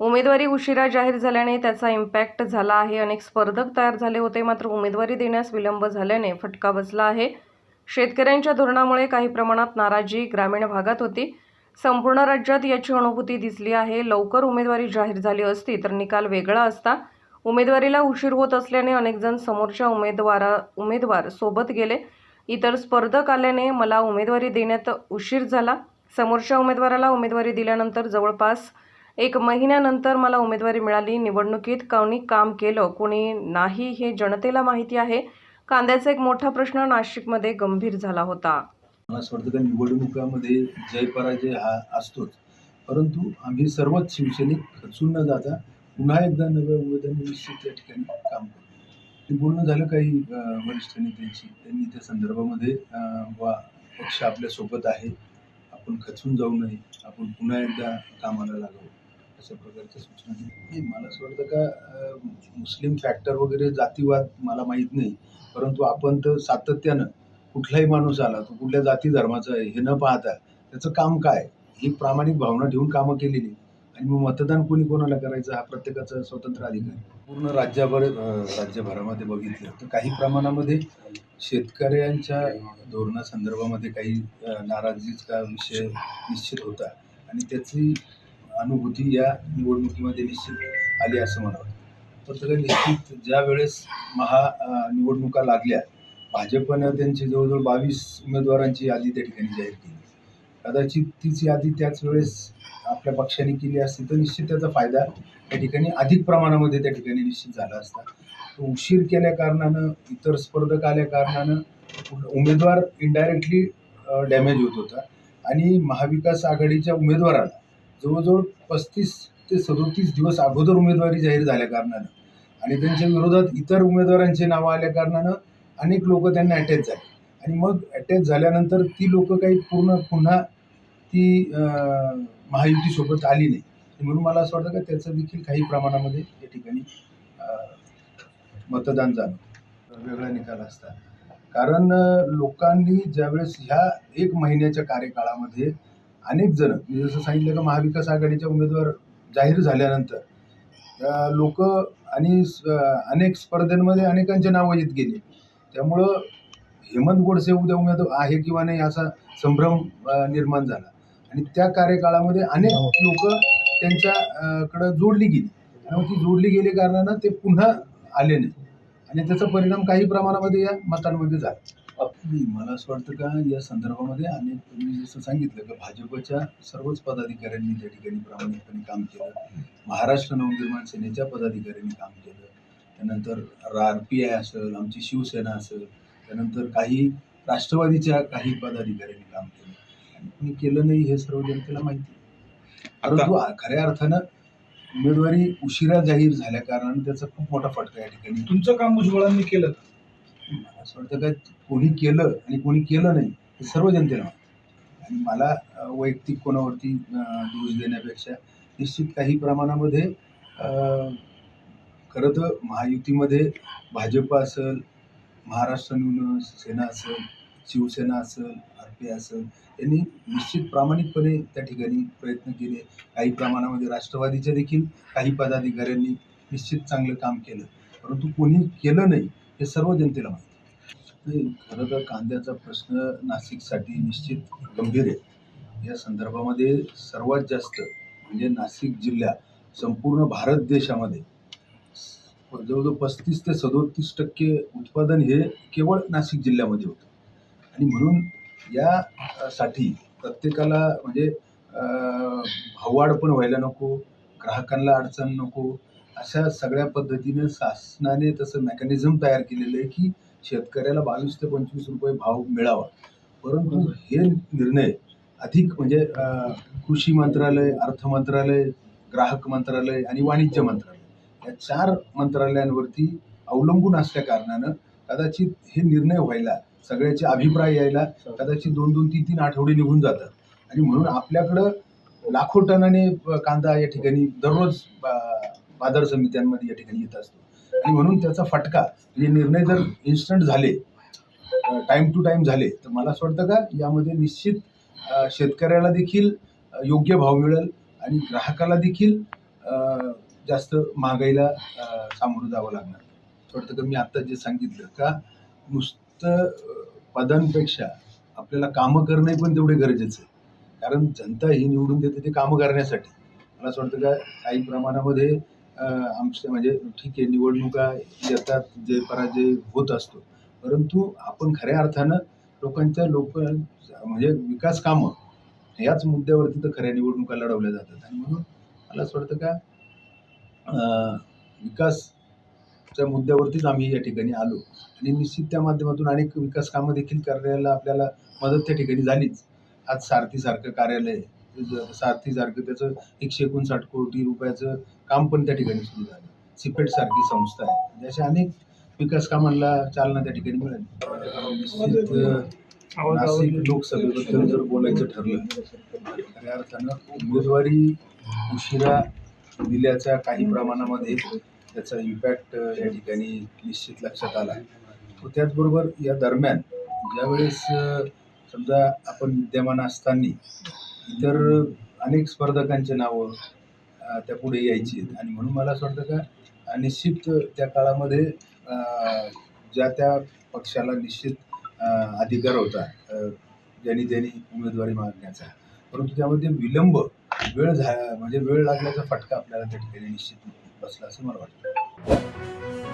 उमेदवारी उशिरा जाहीर झाल्याने त्याचा इम्पॅक्ट झाला आहे. अनेक स्पर्धक तयार झाले होते मात्र उमेदवारी देण्यास विलंब झाल्याने फटका बसला आहे. शेतकऱ्यांच्या धोरणामुळे काही प्रमाणात नाराजी ग्रामीण भागात होती. संपूर्ण राज्यात याची अनुभूती दिसली आहे. लवकर उमेदवारी जाहीर झाली असती तर निकाल वेगळा असता. उमेदवारीला उशीर होत असल्याने अनेकजण समोरच्या उमेदवारा उमेदवार सोबत गेले. इतर स्पर्धक आल्याने मला उमेदवारी देण्यात उशीर झाला. समोरच्या उमेदवाराला उमेदवारी दिल्यानंतर जवळपास एक महिन्यानंतर मला उमेदवारी मिळाली. निवडणुकीत कोणी काम केलं कोणी नाही हे जनतेला माहिती आहे. कांद्याचा एक मोठा प्रश्न नाशिकमध्ये गंभीर झाला होता. मला असं वाटतं का निवडणुकामध्ये जय पराजय हा असतोच. परंतु आम्ही सर्वच शिवसैनिक खचून न जाता पुन्हा एकदा नव्या उमेदवारी निश्चित या ठिकाणी काम करू. ते बोलणं झालं काही वरिष्ठ नेत्यांशी. त्यांनी त्या संदर्भामध्ये वा पक्ष आपल्यासोबत आहे. आपण खचून जाऊ नये. आपण पुन्हा एकदा कामाला लागावं. अशा प्रकारच्या सूचना नाही मला असं वाटतं का मुस्लिम फॅक्टर वगैरे जातीवाद मला माहीत नाही परंतु आपण तर सातत्यानं कुठलाही माणूस आला तो कुठल्या जाती धर्माचा आहे हे न पाहता त्याचं काम काय? ही प्रामाणिक भावना ठेवून कामं केलेली. आणि मग मतदान कोणी कोणाला करायचं? हा प्रत्येकाचा स्वतंत्र अधिकार पूर्ण राज्याभर राज्यभरामध्ये बघितलं तर काही प्रमाणामध्ये शेतकऱ्यांच्या धोरणासंदर्भामध्ये काही नाराजीचा विषय निश्चित होता. आणि त्याची अनुभूती या निवडणुकीमध्ये निश्चित आली असं मला वाटतं. तर निश्चित ज्या वेळेस महा निवडणुका लागल्या भाजपनं त्यांची जवळजवळ बावीस उमेदवारांची यादी त्या ठिकाणी जाहीर केली. कदाचित तीच यादी त्याच वेळेस आपल्या पक्षाने केली असती तर निश्चित त्याचा फायदा त्या ठिकाणी अधिक प्रमाणामध्ये त्या ठिकाणी निश्चित झाला असता. तो उशीर केल्या कारणानं इतर स्पर्धक आल्या कारणानं उमेदवार इनडायरेक्टली डॅमेज होत होता. आणि महाविकास आघाडीच्या उमेदवाराला जवळजवळ पस्तीस ते सदोतीस दिवस अगोदर उमेदवारी जाहीर झाल्या कारणानं. आणि त्यांच्या विरोधात इतर उमेदवारांचे नावं आल्या कारणानं अनेक लोक त्यांना अटॅच झाले. आणि मग अटॅच झाल्यानंतर ती लोक काही पूर्ण पुन्हा ती महायुतीसोबत आली नाही. म्हणून मला असं वाटतं का त्याचं देखील काही प्रमाणामध्ये या ठिकाणी मतदान झालं. वेगळा निकाल असता कारण लोकांनी ज्यावेळेस ह्या एक महिन्याच्या कार्यकाळामध्ये अनेक जण मी जसं सांगितलं का महाविकास आघाडीच्या उमेदवार जाहीर झाल्यानंतर लोक आणि अनेक स्पर्धेमध्ये अनेकांचे नावं येत गेले. त्यामुळं हेमंत गोडसे उद्या उमेदवार आहे किंवा नाही असा संभ्रम निर्माण झाला. आणि त्या कार्यकाळामध्ये अनेक लोक त्यांच्याकडं जोडली गेली. आणि ती जोडली गेली कारणानं ते पुन्हा आले नाही आणि त्याचा परिणाम काही प्रमाणामध्ये या मतांमध्ये झाला. नाही, मला असं वाटतं का या संदर्भामध्ये अनेक मी जसं सांगितलं का भाजपच्या सर्वच पदाधिकाऱ्यांनी त्या ठिकाणी प्रामाणिकपणे काम केलं महाराष्ट्र नवनिर्माण सेनेच्या पदाधिकाऱ्यांनी काम केलं त्यानंतर आर पी आय असेल आमची शिवसेना असेल त्यानंतर काही राष्ट्रवादीच्या काही पदाधिकाऱ्यांनी काम केलं. आणि कोणी केलं नाही हे सर्व जनतेला माहिती आहे. परंतु खऱ्या अर्थानं उमेदवारी उशिरा जाहीर झाल्या कारणानं त्याचा खूप मोठा फटका या ठिकाणी. तुमचं काम भुजबळांनी केलं मला असं वाटतं काय कोणी केलं आणि कोणी केलं नाही हे सर्व जनतेला आणि मला वैयक्तिक कोणावरती दोष देण्यापेक्षा निश्चित काही प्रमाणामध्ये खरं तर महायुतीमध्ये भाजप असेल महाराष्ट्र नून सेना असेल शिवसेना असेल आर पी असेल यांनी निश्चित प्रामाणिकपणे त्या ठिकाणी प्रयत्न केले. काही प्रमाणामध्ये राष्ट्रवादीच्या देखील काही पदाधिकाऱ्यांनी निश्चित चांगलं काम केलं. परंतु कोणी केलं नाही हे सर्व जनतेला माहिती नाही खरं तर कांद्याचा प्रश्न नाशिकसाठी निश्चित गंभीर आहे. या संदर्भामध्ये सर्वात जास्त म्हणजे नाशिक जिल्ह्या संपूर्ण भारत देशामध्ये जवळजवळ पस्तीस ते सदोतीस टक्के उत्पादन हे केवळ नाशिक जिल्ह्यामध्ये होतं. आणि म्हणून या साठी प्रत्येकाला म्हणजे भाववाढ पण व्हायला नको ग्राहकांना अडचण नको अशा सगळ्या पद्धतीने शासनाने तसं मेकॅनिझम तयार केलेलं आहे की शेतकऱ्याला बावीस ते पंचवीस रुपये भाव मिळावा. परंतु हे निर्णय अधिक म्हणजे कृषी मंत्रालय अर्थ मंत्रालय ग्राहक मंत्रालय आणि वाणिज्य मंत्रालय या चार मंत्रालयांवरती अवलंबून असल्या कारणानं कदाचित हे निर्णय व्हायला सगळ्याचे अभिप्राय यायला कदाचित दोन दोन तीन तीन आठवडे निघून जातात. आणि म्हणून आपल्याकडं लाखो टनाने कांदा या ठिकाणी दररोज बाजार समित्यांमध्ये या ठिकाणी येत असतो. आणि म्हणून त्याचा फटका म्हणजे निर्णय जर इन्स्टंट झाले टाईम टू टाईम झाले तर मला असं वाटतं का यामध्ये निश्चित शेतकऱ्याला देखील योग्य भाव मिळेल आणि ग्राहकाला देखील जास्त महागाईला सामोरं जावं लागणार. वाटतं का? मी आत्ता जे सांगितलं का नुसतं पदांपेक्षा आपल्याला कामं करणे पण तेवढे गरजेचं आहे. कारण जनता ही निवडून देते ते कामं करण्यासाठी. मला असं वाटतं का काही प्रमाणामध्ये आमच्या म्हणजे ठीक आहे निवडणुका येतात जय पराजय होत असतो. परंतु आपण खऱ्या अर्थानं लोकांच्या लोक म्हणजे विकास कामं याच मुद्द्यावरती तर खऱ्या निवडणुका लढवल्या जातात. आणि म्हणून मला असं वाटतं का विकासच्या मुद्द्यावरतीच आम्ही या ठिकाणी आलो. आणि निश्चित त्या माध्यमातून अनेक विकास कामं देखील करायला आपल्याला मदत त्या ठिकाणी झालीच. आज सारथीसारखं कार्यालय ज- सारथीसारखं त्याचं एकशे एकोणसाठ कोटी रुपयाचं काम पण त्या ठिकाणी सुरू झालं. सिपेट सारखी संस्था आहे. म्हणजे अशा अनेक विकास कामांना चालना त्या ठिकाणी मिळाली. निश्चित नाशिक लोकसभेबद्दल जर बोलायचं ठरलं खऱ्या अर्थानं उमेदवारी उशिरा दिल्याच्या काही प्रमाणामध्ये त्याचा इम्पॅक्ट या ठिकाणी निश्चित लक्षात आला. व त्याचबरोबर या दरम्यान ज्यावेळेस समजा आपण विद्यमान असताना तर अनेक स्पर्धकांचे नावं त्या पुढे यायची आहेत. आणि म्हणून मला असं वाटतं का निश्चित त्या काळामध्ये ज्या त्या पक्षाला निश्चित अधिकार होता अ, ज्यांनी त्यांनी उमेदवारी मागण्याचा परंतु त्यामध्ये विलंब वेळ झा म्हणजे वेळ लागल्याचा फटका आपल्याला त्या ठिकाणी निश्चित बसला असं मला वाटतं.